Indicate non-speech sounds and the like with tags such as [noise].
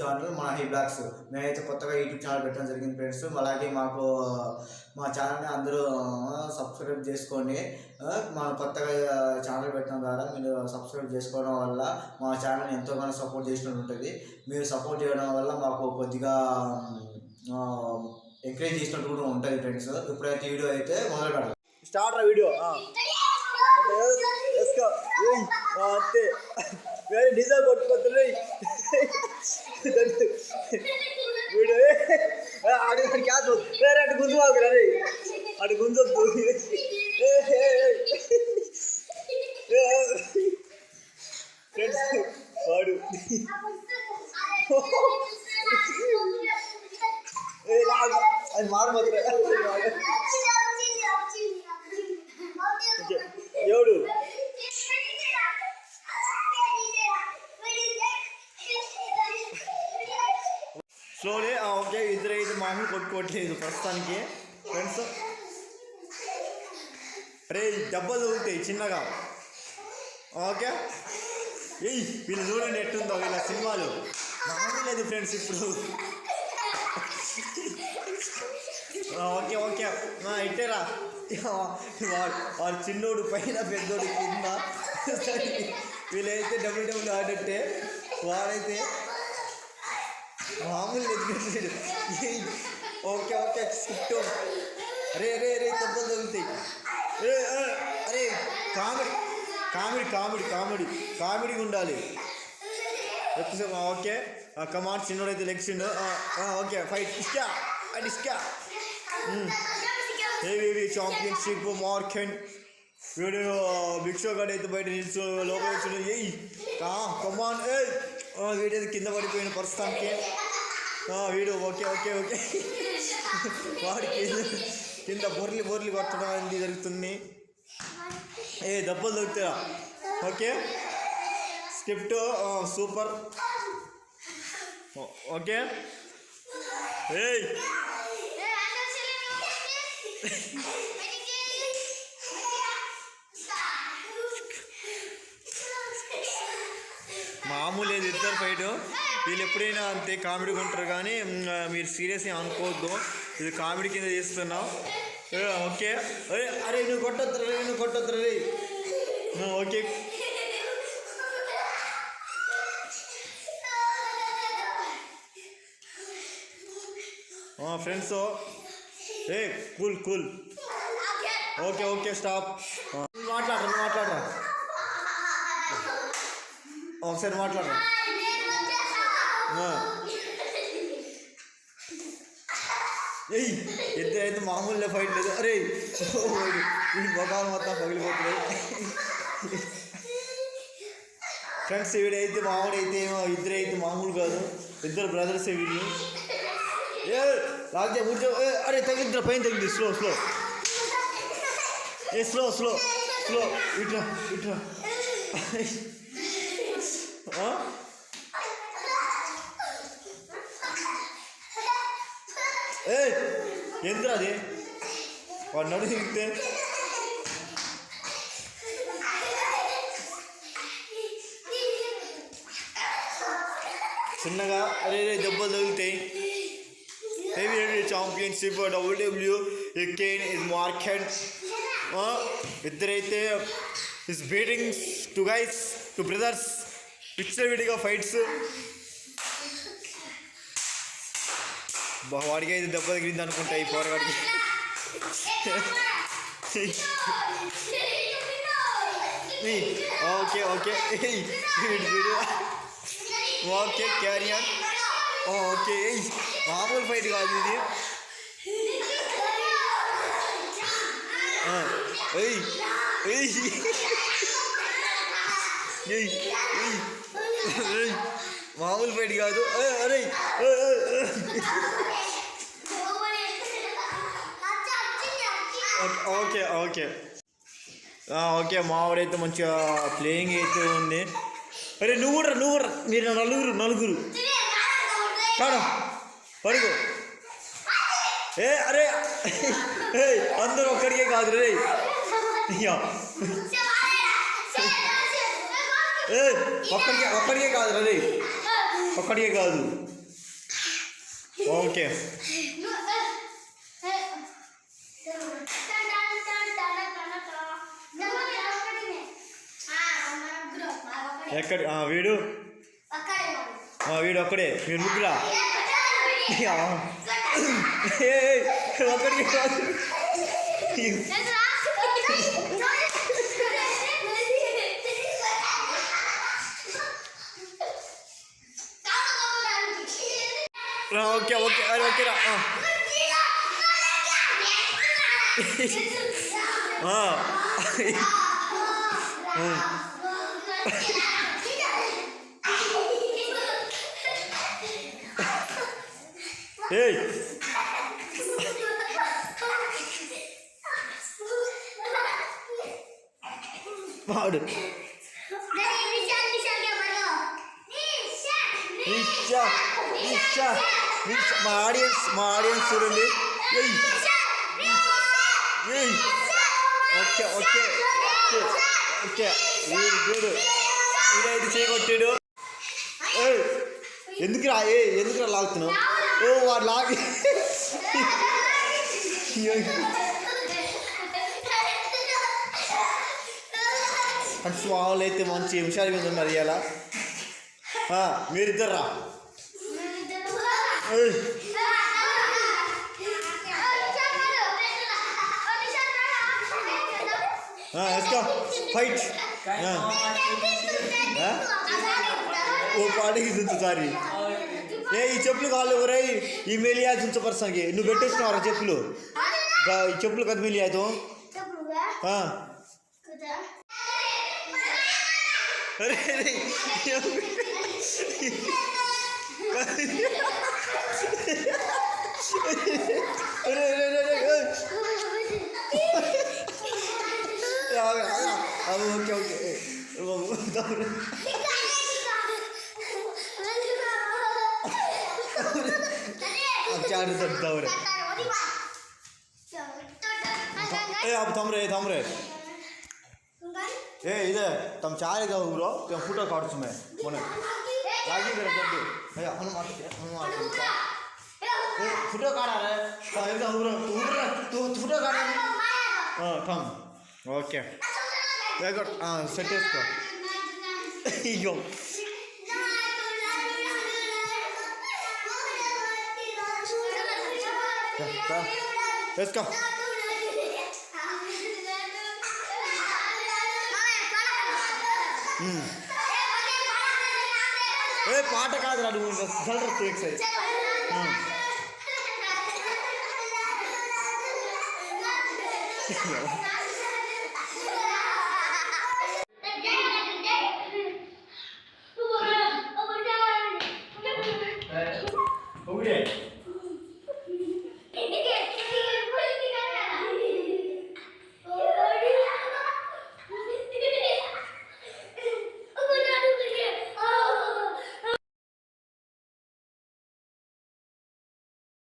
Channel మన he blogs మేమైతే కొత్తగా యూట్యూబ్ ఛానల్ పెట్టడం జరిగింది ఫ్రెండ్స్. అలాగే మాకు మా ఛానల్ని అందరూ సబ్స్క్రైబ్ చేసుకోండి. మా కొత్తగా ఛానల్ పెట్టడం ద్వారా మీరు సబ్స్క్రైబ్ చేసుకోవడం వల్ల మా ఛానల్ని ఎంతోగానో సపోర్ట్ చేసినట్టు ఉంటుంది. మీరు సపోర్ట్ చేయడం వల్ల మాకు కొద్దిగా ఎంకరేజ్ చేసినట్టు కూడా ఉంటుంది ఫ్రెండ్స్. ఇప్పుడైతే వీడియో అయితే మొదలు పెడతాం స్టార్ట్ వీడియో. అంతే [laughs] వేరే డిజైన్ కొట్టుకోతుంది వీడియో అటు అటు క్యాచ్ వేరే అటు గుంజు మాకు రే అటు గుంజొద్దు ఫ్రెండ్స్ వాడు ఏ, లాగు. అది మారు మాత్రం మామూలు ప్రస్తుతానికి. ఫ్రెండ్స్ రే దెబ్బలు తగులుతాయి చిన్నగా. ఓకే? ఏయ్ వీళ్ళు చూడండి ఎట్టుందో వీళ్ళ సినిమాలు. లేదు ఫ్రెండ్స్ ఇప్పుడు. Okay okay. ఇట్టేరా. వాడు చిన్నోడు పైన పెద్దోడు కింద. వీళ్ళైతే డబ్ల్యూ డబ్ల్యూ ఆడట్టే. వాడైతే మామూలు ఎదుగుతాడు ఓకే ఓకే స్కిప్ట్ అరే రే రే దెబ్బలు తగులుతాయి రే అరే కామెడీ కామెడీ కామెడీ కామెడీ కామెడీగా ఉండాలి ఎక్కువసేపు ఓకే కమాండ్ చిన్నోడైతే లెగ్స్ ఓకే ఫైట్ ఇస్కా అండ్ ఇస్కా హెవీ ఛాంపియన్షిప్ మార్కెన్ వీడియో భిక్షో గడ్ అయితే బయట నిల్చు లోపల వచ్చిన ఏయ్ కమాన్ ఏ వీడియో కింద పడిపోయిన ప్రస్తుతానికి వీడు ఓకే ఓకే ఓకే. వాడికి కింద బొర్లి బొర్లి కొట్టడం అనేది జరుగుతుంది. ఏ దెబ్బలు దొరుకుతారా ఓకే. Script super. ఓకే. ఏయ్. మామూలు లేదు ఇద్దరు ఫైట్. వీళ్ళు ఎప్పుడైనా అంతే కామెడీగా ఉంటారు కానీ మీరు సీరియస్గా అనుకోవద్దు. ఇది కామెడీ కింద చేస్తున్నాం ఓకే. అరే అరే నువ్వు కొట్టొద్దు రే నువ్వు కొట్టొద్దు రే. ఓకే. ఫ్రెండ్స్ ఏ cool cool. Okay okay stop. మాట్లాడరు? ఒకసారి మాట్లాడు. ఏయ్ ఎంత అయితే మామూలు ఫైట్ లేదు. అరే ఈ మొఖాలు మొత్తం పగిలిపోతున్నాయి. ఫ్రెండ్స్ వీడైతే మామూడైతే ఏమో ఇద్దరు అయితే మామూలు కాదు. ఇద్దరు బ్రదర్స్ వీళ్ళు. ఏ రాజా కూర్చో అరే తగ్గిద్దిరా పైన తగ్గింది స్లో స్లో ఏ స్లో స్లో స్లో ఇట్రా ఇట్రా ఏ ఎందుకు అది వాడు నడు తిరిగితే చిన్నగా అరే రే దెబ్బలు తగులుతాయి. Heavy championship WW Kane is market ఇద్దరైతే is beatings two guys two brothers picture విడిగా ఫైట్స్. వాడికి అయితే దెబ్బ తగిలింది అనుకుంటా ఈ పోరగాడికి okay okay. Okay carrier okay మామూలు ఫైట్ కాదు ఇది. ఏయ్ ఏయ్. మామూలు ఫైట్ కాదు ఏ, అరే ఏ, ఏ, ఏ. ఓకే, ఓకే ఓకే ఆ, ఓకే మావాడైతే మంచిగా ప్లేయింగ్ అయితే ఉంది అరే నువ్వు కూడా నువ్వు కూడా మీరు నలుగురు నలుగురు కాడా పడుకో ఏ అరే ఏ అందరూ ఒక్కడికే కాదు రే అయ్యా ఏ ఒక్కడికే ఒక్కడికే కాదు రే ఒక్కడికే కాదు. ఓకే. ఎక్కడ ఆ, వీడు? ఆ, వీడు ఒక్కడే. వీడు ముగ్గురా? [laughs] ఒక్కడికే కాదు. ఓకే అరే ఓకేరా ఆ. ఆ. ఏయ్ వాడు నిషా నిషా నిషా మా ఆడియన్స్ మా ఆడియన్స్ చూడండి. ఏయ్. ఏయ్. Okay okay. ఓకే. వీడు చూడు. వీడైతే చేయగొట్టాడు. ఎందుకు ఎందుకురా ఏ ఎందుకురా లాగుతున్నావు? ఓ వాడు లాగి. అంటే వాళ్ళు అయితే మంచి హుషారు మీద ఉన్నారు ఇలా మీరిద్దరు రా ఏయ్ ఎస్కో ఫైట్ ఓ పాటికి దుంచు సారి ఏ ఈ చెప్పులు కాళ్ళు ఎవరై ఈ మెలియా దుంచు పర్సన్కి నువ్వు పెట్టేస్తున్నావు చెప్పులు గా, ఈ చెప్పులు కదా మెలియా తో అరే अरे अरे अरे अब ओके ओके वो दौड़ अब चार तक दौड़ ए अब थम रे थम रे ए इधर तुम चार ब्रो तुम फुटो काट्स मैं राज़ी कर दे। भैया हनुमान हनुमान फ़ोटो काटा रे। कहीं का उधर उधर तू फ़ोटो काटा रे। हाँ थम ओके। देखो हाँ सेटेस कर यो। Let's go. Mm. ఏ పాట కాదు రాడు చల్లర టూ ఎక్సైజ్ Yeah.